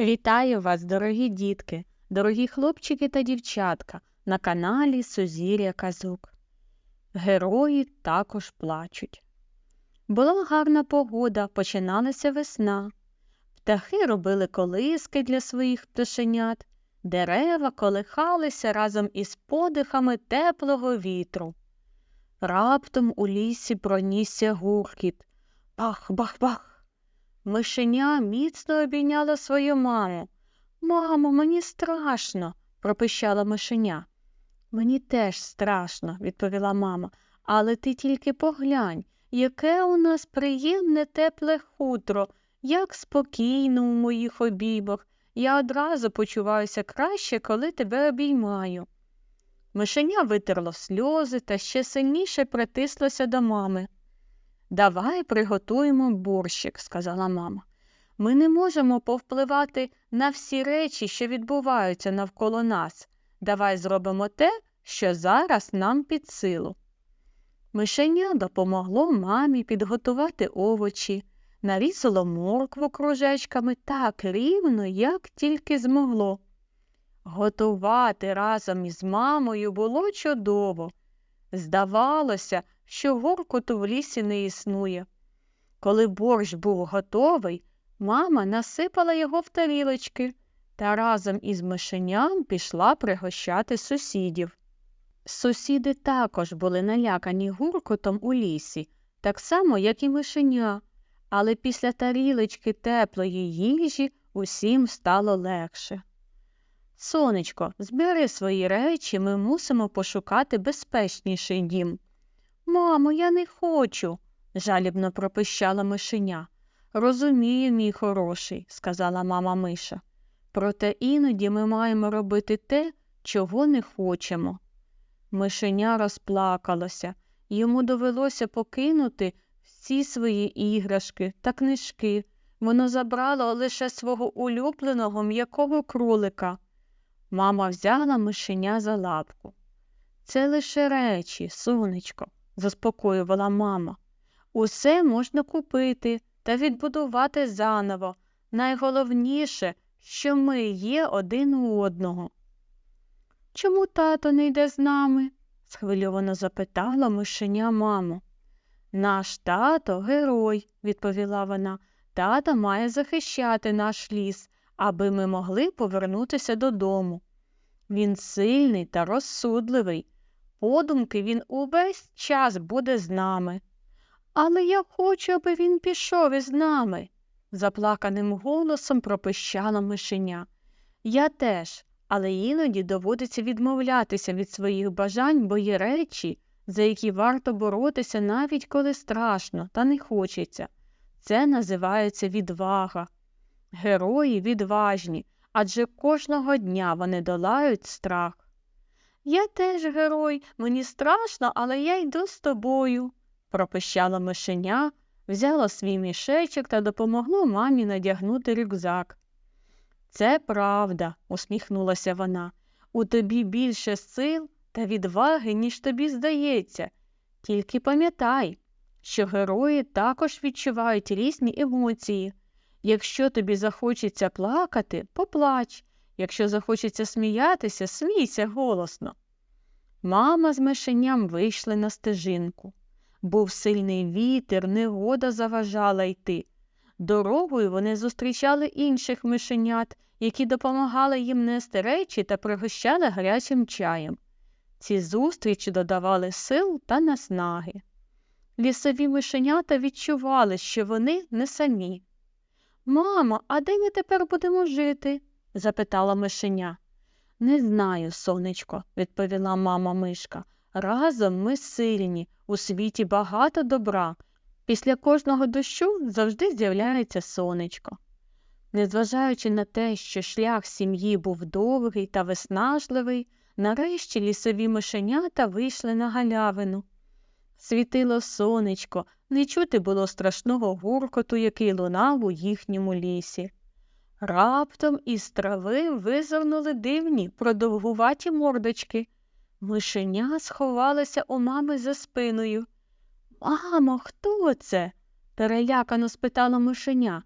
Вітаю вас, дорогі дітки, дорогі хлопчики та дівчатка на каналі Сузір'я Казук. Герої також плачуть. Була гарна погода, починалася весна. Птахи робили колиски для своїх пташенят, дерева колихалися разом із подихами теплого вітру. Раптом у лісі пронісся гуркіт. Бах-бах-бах. Мишеня міцно обійняла свою маму. Мамо, мені страшно, пропищала мишеня. Мені теж страшно, відповіла мама, але ти тільки поглянь, яке у нас приємне тепле хутро, як спокійно у моїх обіймах. Я одразу почуваюся краще, коли тебе обіймаю. Мишеня витерло сльози та ще сильніше притислося до мами. Давай приготуємо борщик, сказала мама. Ми не можемо повпливати на всі речі, що відбуваються навколо нас. Давай зробимо те, що зараз нам під силу. Мишеня допомогло мамі підготувати овочі, нарізало моркву кружечками так рівно, як тільки змогло. Готувати разом із мамою було чудово. Здавалося, що горкоту в лісі не існує. Коли борщ був готовий, мама насипала його в тарілочки та разом із мишеням пішла пригощати сусідів. Сусіди також були налякані гуркотом у лісі, так само, як і мишеня, але після тарілочки теплої їжі усім стало легше. Сонечко, збери свої речі, ми мусимо пошукати безпечніший дім. Мамо, я не хочу, жалібно пропищала мишеня. Розумію, мій хороший, сказала мама Миша. Проте іноді ми маємо робити те, чого не хочемо. Мишеня розплакалося, йому довелося покинути всі свої іграшки та книжки. Воно забрало лише свого улюбленого м'якого кролика. Мама взяла мишеня за лапку. Це лише речі, сонечко, заспокоювала мама. Усе можна купити та відбудувати заново. Найголовніше, що ми є один у одного. Чому тато не йде з нами? схвильовано запитала мишеня маму. Наш тато герой, відповіла вона. Тато має захищати наш ліс, аби ми могли повернутися додому. Він сильний та розсудливий. Подумки він увесь час буде з нами. Але я хочу, аби він пішов із нами, заплаканим голосом пропищала мишеня. Я теж, але іноді доводиться відмовлятися від своїх бажань, бо є речі, за які варто боротися, навіть коли страшно та не хочеться. Це називається відвага. Герої відважні, адже кожного дня вони долають страх. Я теж герой, мені страшно, але я йду з тобою, пропищала мишеня, взяла свій мішечок та допомогло мамі надягнути рюкзак. Це правда, усміхнулася вона. У тобі більше сил та відваги, ніж тобі здається. Тільки пам'ятай, що герої також відчувають різні емоції. Якщо тобі захочеться плакати, поплач. Якщо захочеться сміятися, смійся голосно. Мама з мишеням вийшли на стежинку. Був сильний вітер, негода заважала йти. Дорогою вони зустрічали інших мишенят, які допомагали їм нести речі та пригощали гарячим чаєм. Ці зустрічі додавали сил та наснаги. Лісові мишенята відчували, що вони не самі. Мамо, а де ми тепер будемо жити? запитала мишеня. Не знаю, сонечко, відповіла мама мишка. Разом ми сильні, у світі багато добра. Після кожного дощу завжди з'являється сонечко. Незважаючи на те, що шлях сім'ї був довгий та виснажливий, нарешті лісові мишенята вийшли на галявину. Світило сонечко, не чути було страшного гуркоту, який лунав у їхньому лісі. Раптом із трави визирнули дивні, продовгуваті мордочки. Мишеня сховалася у мами за спиною. Мамо, хто це? перелякано спитала мишеня.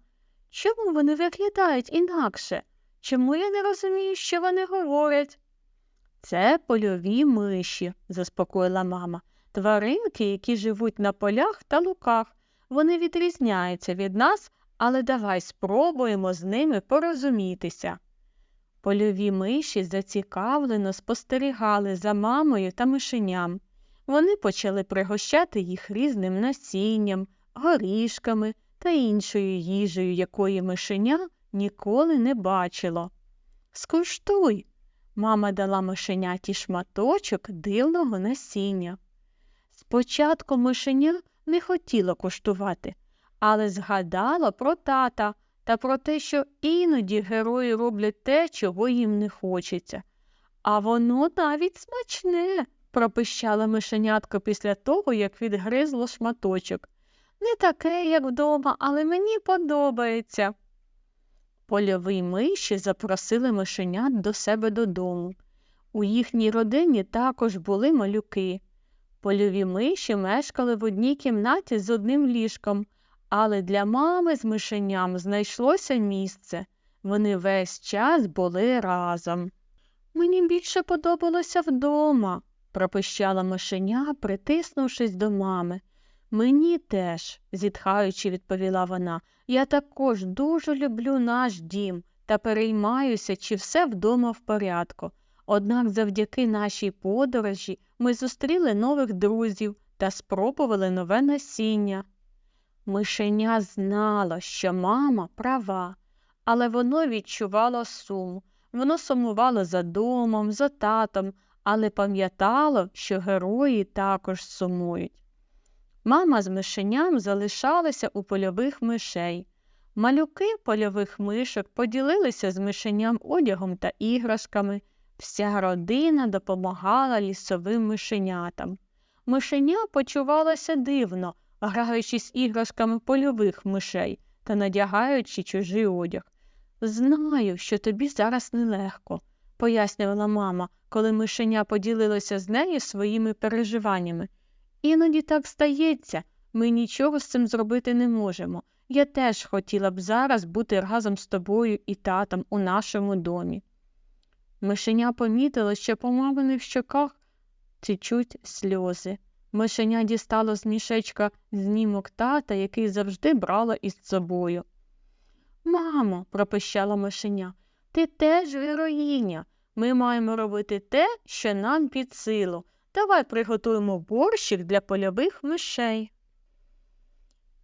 Чому вони виглядають інакше? Чому я не розумію, що вони говорять? Це польові миші, заспокоїла мама. Тваринки, які живуть на полях та луках. Вони відрізняються від нас, але давай спробуємо з ними порозумітися. Польові миші зацікавлено спостерігали за мамою та мишеням. Вони почали пригощати їх різним насінням, горішками та іншою їжею, якої мишеня ніколи не бачило. Скуштуй. Мама дала мишеняті шматочок дивного насіння. Спочатку мишеня не хотіло куштувати, але згадала про тата та про те, що іноді герої роблять те, чого їм не хочеться. А воно навіть смачне, пропищала мишенятко після того, як відгризло шматочок. Не таке, як вдома, але мені подобається. Польові миші запросили мишенят до себе додому. У їхній родині також були малюки. Польові миші мешкали в одній кімнаті з одним ліжком, але для мами з мишеням знайшлося місце. Вони весь час були разом. Мені більше подобалося вдома, пропищала мишеня, притиснувшись до мами. Мені теж, зітхаючи, відповіла вона, я також дуже люблю наш дім та переймаюся, чи все вдома в порядку. Однак завдяки нашій подорожі ми зустріли нових друзів та спробували нове насіння. Мишеня знало, що мама права, але воно відчувало сум. Воно сумувало за домом, за татом, але пам'ятало, що герої також сумують. Мама з мишеням залишалися у польових мишей. Малюки польових мишок поділилися з мишеням одягом та іграшками. Вся родина допомагала лісовим мишенятам. Мишеня почувалося дивно, граючись іграшками польових мишей та надягаючи чужий одяг. Знаю, що тобі зараз нелегко, пояснювала мама, коли мишеня поділилося з нею своїми переживаннями. Іноді так стається, ми нічого з цим зробити не можемо. Я теж хотіла б зараз бути разом з тобою і татом у нашому домі. Мишеня помітила, що по маминих щоках течуть сльози. Мишеня дістало з мішечка знімок тата, який завжди брала із собою. Мамо, пропищала мишеня, ти теж героїня. Ми маємо робити те, що нам під силу. Давай приготуємо борщик для польових мишей.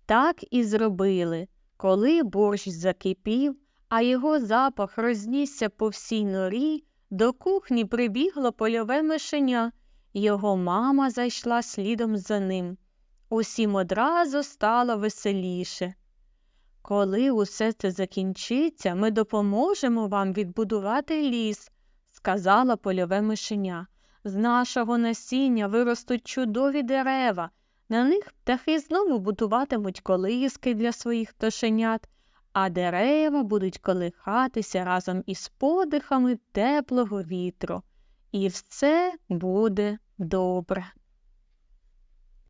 Так і зробили. Коли борщ закипів, а його запах рознісся по всій норі, до кухні прибігло польове мишеня. Його мама зайшла слідом за ним. Усім одразу стало веселіше. Коли усе це закінчиться, ми допоможемо вам відбудувати ліс, сказала польове мишеня. З нашого насіння виростуть чудові дерева. На них птахи знову будуватимуть колиски для своїх пташенят, а дерева будуть колихатися разом із подихами теплого вітру. І все буде добре.